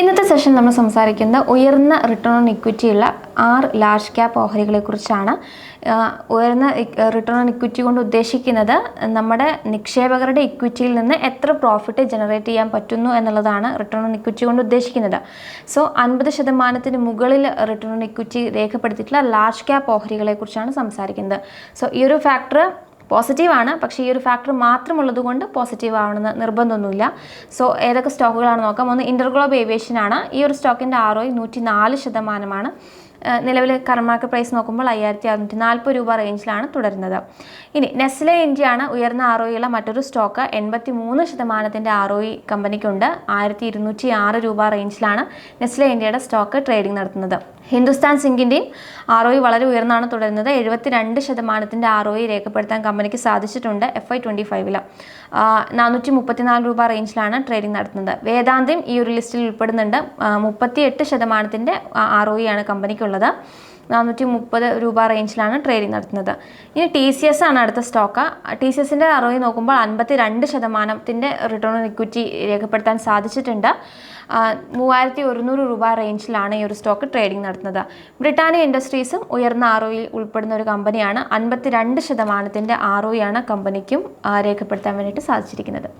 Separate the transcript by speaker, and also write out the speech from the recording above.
Speaker 1: ഇന്നത്തെ സെഷൻ നമ്മൾ സംസാരിക്കുന്ന ഉയർന്ന റിട്ടേൺ ഓൺ ഇക്വിറ്റി ഉള്ള ആറ് ലാർജ് ക്യാപ്പ് ഓഹരികളെ കുറിച്ചാണ്. ഉയർന്ന റിട്ടേൺ ഓൺ ഇക്വിറ്റി കൊണ്ട് ഉദ്ദേശിക്കുന്നത് നമ്മുടെ നിക്ഷേപകരുടെ ഇക്വിറ്റിയിൽ നിന്ന് എത്ര പ്രോഫിറ്റ് ജനറേറ്റ് ചെയ്യാൻ പറ്റുന്നു എന്നുള്ളതാണ് റിട്ടേൺ ഓൺ ഇക്വിറ്റി കൊണ്ട് ഉദ്ദേശിക്കുന്നത്. സോ അൻപത് ശതമാനത്തിന് മുകളിൽ റിട്ടേൺ ഓൺ ഇക്വിറ്റി രേഖപ്പെടുത്തിയിട്ടുള്ള ലാർജ് ക്യാപ്പ് ഓഹരികളെ കുറിച്ചാണ് സംസാരിക്കുന്നത്. സോ ഈ ഒരു ഫാക്ടർ പോസിറ്റീവാണ്. പക്ഷേ ഈ ഒരു ഫാക്ടർ മാത്രമുള്ളത് കൊണ്ട് പോസിറ്റീവ് ആവണമെന്ന് നിർബന്ധമൊന്നുമില്ല. സോ ഏതൊക്കെ സ്റ്റോക്കുകളാണ് നോക്കാം. ഒന്ന് ഇന്റർഗ്ലോബ് ഏവിയേഷൻ ആണ് ഈ ഒരു സ്റ്റോക്കിന്റെ ആർ ഒ നൂറ്റി നാല് ശതമാനമാണ്. നിലവിൽ കർമാർക്ക് പ്രൈസ് നോക്കുമ്പോൾ അയ്യായിരത്തി അറുന്നൂറ്റി നാൽപ്പത് രൂപ റേഞ്ചിലാണ് തുടരുന്നത്. ഇനി നെസ്ലെ ഇന്ത്യയാണ് ഉയർന്ന ആർ ഒയുള്ള മറ്റൊരു സ്റ്റോക്ക് എൺപത്തി മൂന്ന് ശതമാനത്തിന്റെ ആർ ഒ കമ്പനിക്കുണ്ട് ആയിരത്തി ഇരുന്നൂറ്റി ആറ് രൂപ റേഞ്ചിലാണ് നെസ്ലെ ഇന്ത്യയുടെ സ്റ്റോക്ക് ട്രേഡിംഗ് നടത്തുന്നത്. ഹിന്ദുസ്ഥാൻ സിങ്കിന്റെയും ആർ ഒ വളരെ ഉയർന്നാണ് തുടരുന്നത്. എഴുപത്തി രണ്ട് ശതമാനത്തിന്റെ ആർ ഒ രേഖപ്പെടുത്താൻ കമ്പനിക്ക് സാധിച്ചിട്ടുണ്ട് എഫ് ഐ ട്വന്റി ഫൈവിൽ നാനൂറ്റി മുപ്പത്തിനാല് രൂപ റേഞ്ചിലാണ് ട്രേഡിംഗ് നടത്തുന്നത്. വേദാന്തയും ഈ ഒരു ലിസ്റ്റിൽ ഉൾപ്പെടുന്നുണ്ട്. മുപ്പത്തി എട്ട് ശതമാനത്തിന്റെ ആർ ഒ ആണ് കമ്പനിക്കുള്ളത് നാനൂറ്റി മുപ്പത് രൂപ റേഞ്ചിലാണ് ട്രേഡിംഗ് നടത്തുന്നത്. ഇനി ടി സി എസ് ആണ് അടുത്ത സ്റ്റോക്ക് ടി സി എസിന്റെ അറുപത് നോക്കുമ്പോൾ അൻപത്തി രണ്ട് ശതമാനത്തിന്റെ റിട്ടേൺ ഓൺ ഇക്വിറ്റി രേഖപ്പെടുത്താൻ സാധിച്ചിട്ടുണ്ട്. മൂവായിരത്തി ഒരുന്നൂറ് രൂപ റേഞ്ചിലാണ് ഈ ഒരു സ്റ്റോക്ക് ട്രേഡിംഗ് നടത്തുന്നത്. ബ്രിട്ടാനിയ ഇൻഡസ്ട്രീസും ഉയർന്ന ആർ ഒയിൽ ഉൾപ്പെടുന്ന ഒരു കമ്പനിയാണ് അൻപത്തി രണ്ട് ശതമാനത്തിന്റെ ആർ ഒയാണ് കമ്പനിക്കും രേഖപ്പെടുത്താൻ വേണ്ടിയിട്ട് സാധിച്ചിരിക്കുന്നത്.